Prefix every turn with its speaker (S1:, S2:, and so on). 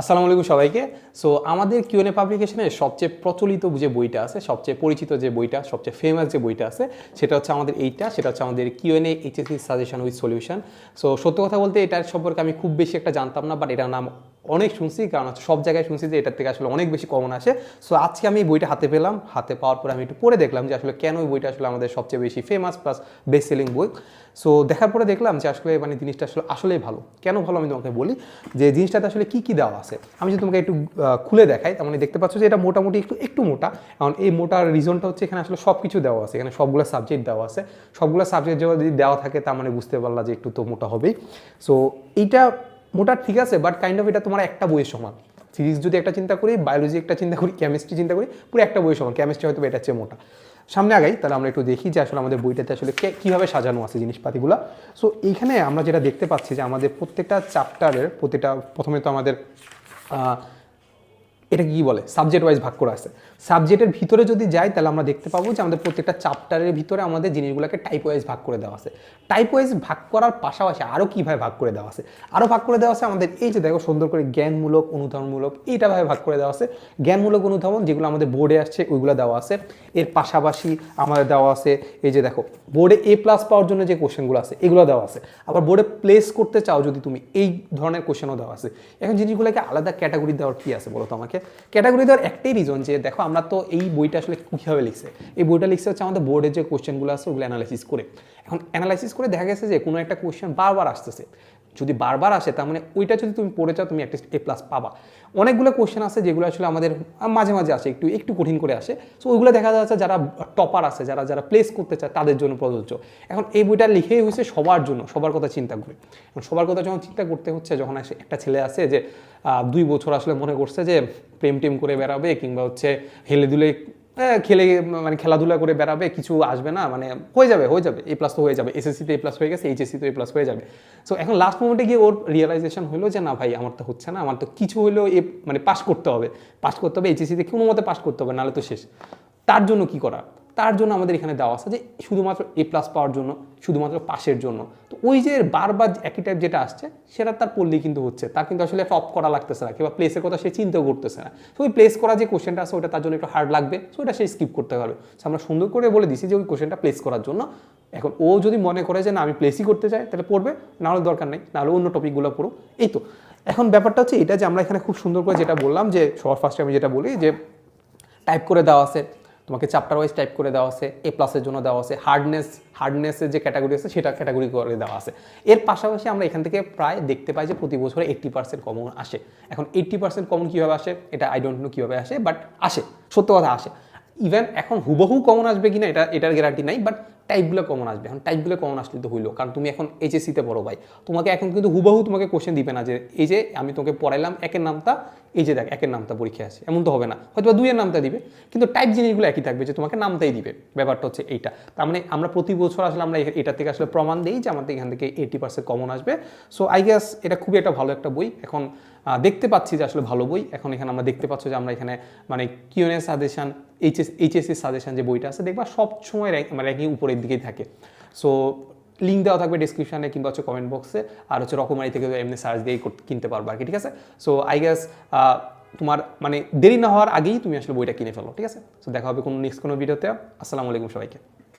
S1: আসসালামু আলাইকুম সবাইকে। সো আমাদের কিউএনএ পাবলিকেশনের সবচেয়ে প্রচলিত যে বইটা আছে, সবচেয়ে পরিচিত যে বইটা, সবচেয়ে ফেমাস যে বইটা আছে, সেটা হচ্ছে আমাদের এইটা। সেটা হচ্ছে আমাদের QnA HSC suggestion with solution so সত্য কথা বলতে এটার সম্পর্কে আমি খুব বেশি একটা জানতাম না বাট এটার নাম অনেক শুনছি, কারণ হচ্ছে সব জায়গায় শুনছি যে এটার থেকে আসলে অনেক বেশি কমন আসে। সো আজকে আমি এই বইটা হাতে পেলাম, হাতে পাওয়ার পরে আমি একটু পড়ে দেখলাম যে আসলে কেন এই বইটা আসলে আমাদের সবচেয়ে বেশি ফেমাস প্লাস বেস্ট সেলিং বই। সো দেখার পরে দেখলাম যে আসলে মানে জিনিসটা আসলে আসলেই ভালো। কেন ভালো আমি তোমাকে বলি যে জিনিসটাতে আসলে কী কী দেওয়া আছে? আমি যদি তোমাকে একটু খুলে দেখাই, তার মানে দেখতে পাচ্ছ যে এটা মোটামুটি একটু একটু মোটা। কারণ এই মোটার রিজনটা হচ্ছে এখানে আসলে সব কিছু দেওয়া আছে। এখানে সবগুলো সাবজেক্ট দেওয়া আছে। সবগুলো সাবজেক্ট যদি দেওয়া থাকে, তার মানে বুঝতে পারলা যে একটু তো মোটা হবেই। সো এইটা মোটা ঠিক আছে বাট কাইন্ড অফ এটা তোমার একটা বইয়ের সমান। ফিজিক্স যদি একটা চিন্তা করি বায়োলজি একটা চিন্তা করি কেমিস্ট্রি চিন্তা করি, পুরো একটা বইয়ের সমান। কেমিস্ট্রি হয়তো এটা চেয়ে মোটা। সামনে আগাই, তাহলে আমরা একটু দেখি যে আসলে আমাদের বইটাতে আসলে কীভাবে সাজানো আছে জিনিসপাতিগুলো। সো এইখানে আমরা যেটা দেখতে পাচ্ছি যে আমাদের প্রত্যেকটা চ্যাপ্টারের প্রতিটা, প্রথমে তো আমাদের এটা কি বলে? সাবজেক্ট ওয়াইজ ভাগ করা আছে সাবজেক্টের ভিতরে যদি যাই, তাহলে আমরা দেখতে পাবো যে আমাদের প্রত্যেকটা চ্যাপ্টারের ভিতরে আমাদের জিনিসগুলোকে টাইপ ওয়াইজ ভাগ করে দেওয়া আছে। টাইপ ওয়াইজ ভাগ করার পাশাপাশি আরও কীভাবে ভাগ করে দেওয়া আছে? আরও ভাগ করে দেওয়া আছে আমাদের এই যে দেখো, সুন্দর করে জ্ঞানমূলক, অনুধাবনমূলক এইটাভাবে ভাগ করে দেওয়া আছে। জ্ঞানমূলক, অনুধাবন যেগুলো আমাদের বোর্ডে আসছে, ওইগুলো দেওয়া আছে। এর পাশাপাশি আমাদের দেওয়া আছে, এই যে দেখো বোর্ডে এ প্লাস পাওয়ার জন্য যে কোশ্চেনগুলো আছে, এগুলো দেওয়া আছে। আবার বোর্ডে প্লেস করতে চাও যদি তুমি, এই ধরনের কোশ্চেনও দেওয়া আছে। এখন জিনিসগুলোকে আলাদা ক্যাটাগরি দেওয়ার কী আছে বলো তো আমাকে? ক্যাটাগরি দেওয়ার একটাই রিজন যে দেখো আমরা তো এই বইটা আসলে কীভাবে লিখছে? এই বইটা লিখছে হচ্ছে আমাদের বোর্ডের যে কোশ্চেনগুলো আছে, ওগুলো অ্যানালাইসিস করে। এখন অ্যানালাইসিস করে দেখা গেছে যে কোনো একটা কোশ্চেন বারবার আসতেছে। যদি বারবার আসে, তার মানে ওইটা যদি তুমি পড়ে চাও তুমি একটা এ প্লাস পাবা। অনেকগুলো কোশ্চেন আছে যেগুলো আসলে আমাদের মাঝে মাঝে আসে, একটু একটু কঠিন করে আসে। সো ওইগুলো দেখা যাচ্ছে যারা টপার আছে, যারা যারা প্লেস করতে চায়, তাদের জন্য প্রযোজ্য। এখন এই বইটা লিখেই হয়েছে সবার জন্য, সবার কথা চিন্তা করে। সবার কথা যখন চিন্তা করতে হচ্ছে, যখন আসে একটা ছেলে আছে যে দুই বছর আসলে মনে করছে যে প্রেম টেম করে বেড়াবে কিংবা হচ্ছে হেলে দুলে খেলে মানে খেলাধুলা করে বেড়াবে, কিছু আসবে না মানে হয়ে যাবে হয়ে যাবে এ প্লাস তো হয়ে যাবে এসএসসিতে এ প্লাস হয়ে গেছে এইচএসসি তো এ প্লাস হয়ে যাবে। সো এখন লাস্ট মোমেন্টে গিয়ে ওর রিয়েলাইজেশন হলো যে, না ভাই, আমার তো হচ্ছে না, আমার তো কিছু হলেও এ মানে পাস করতে হবে। পাস করতে হবে এইচএসসিতে কোনো মতে পাস করতে হবে, নাহলে তো শেষ। তার জন্য কি করা? তার জন্য আমাদের এখানে দেওয়া আছে যে শুধুমাত্র এ প্লাস পাওয়ার জন্য, শুধুমাত্র পাশের জন্য। তো ওই যে বারবার একই টাইপ যেটা আসছে, সেটা তার পড়লেই কিন্তু হচ্ছে। তার কিন্তু আসলে টপ করা লাগতেছে না, কিংবা প্লেসের কথা সে চিন্তাও করতেছে না। তো ওই প্লেস করা যে কোশ্চেনটা আছে, ওটা তার জন্য একটু হার্ড লাগবে সো ওটা সে স্কিপ করতে পারবে। So আমরা সুন্দর করে বলে দিছি যে ওই কোশ্চেনটা প্লেস করার জন্য। এখন ও যদি মনে করে যে না, আমি প্লেসই করতে চাই, তাহলে পড়বে, নাহলে দরকার নেই, নাহলে অন্য টপিকগুলো পড়ো এই তো। এখন ব্যাপারটা হচ্ছে এটা যে আমরা এখানে খুব সুন্দর করে যেটা বললাম যে, সবার ফার্স্টে আমি যেটা বলি যে টাইপ করে দেওয়া আছে। তোমাকে চ্যাপ্টার ওয়াইজ টাইপ করে দেওয়া আছে এ প্লাসের জন্য দেওয়া আছে হার্ডনেস হার্ডনেসের যে ক্যাটাগরি আছে সেটা ক্যাটাগরি করে দেওয়া আছে। এর পাশাপাশি আমরা এখান থেকে প্রায় দেখতে পাই যে প্রতি বছরে এইট্টি পার্সেন্ট কমন আসে। এখন এইট্টি পার্সেন্ট কমন কীভাবে আসে? এটা আই ডোন্ট নো কীভাবে আসে বাট আসে। সত্য কথা আসে। ইভেন এখন হুবহু কমন আসবে কিনা এটা, এটার গ্যারান্টি নাই বাট টাইপগুলো কমন আসবে। এখন টাইপগুলো কমন আসলে তো হইল, কারণ তুমি এখন এইচএসসিতে পড়ো ভাই। তোমাকে এখন কিন্তু হুবহু তোমাকে কোশ্চেন দিবে না যে, এই যে আমি তোমাকে পড়াইলাম, একের নামটা, এই যে দেখ, একের নামটা পরীক্ষা আছে। এমন তো হবে না। হয়তো দুইয়ের নামটা দিবে, কিন্তু টাইপ জিনিসগুলো একই থাকবে যে, তোমাকে নামটাই দিবে। ব্যাপারটা হচ্ছে এইটা। তার মানে আমরা প্রতি বছর আসলে আমরা এটা থেকে আসলে প্রমাণ দিই যে আমাদের এখান থেকে এইটি পার্সেন্ট কমন আসবে। সো আই গেস এটা খুবই একটা ভালো একটা বই। এখন দেখতে পাচ্ছি যে আসলে ভালো বই। এখন এখানে আমরা দেখতে পাচ্ছি যে আমরা এখানে মানে QnA suggestion HS HSC suggestion যে বইটা আছে, দেখবা সব সময় র্যাঙ্ক র্যাঙ্কিং উপরের দিকেই থাকে। সো লিঙ্ক দেওয়া থাকবে ডিসক্রিপশনে কিংবা হচ্ছে কমেন্ট বক্সে আর হচ্ছে রকমারি থেকে এমনি সার্চ দিয়ে কর- কিনতে পারব আর কি, ঠিক আছে? সো আই গেস তোমার মানে দেরি না হওয়ার আগেই তুমি আসলে বইটা কিনে ফেলো, ঠিক আছে? সো দেখা হবে কোনো নেক্সট কোনো ভিডিওতে আসসালামু আলাইকুম সবাইকে।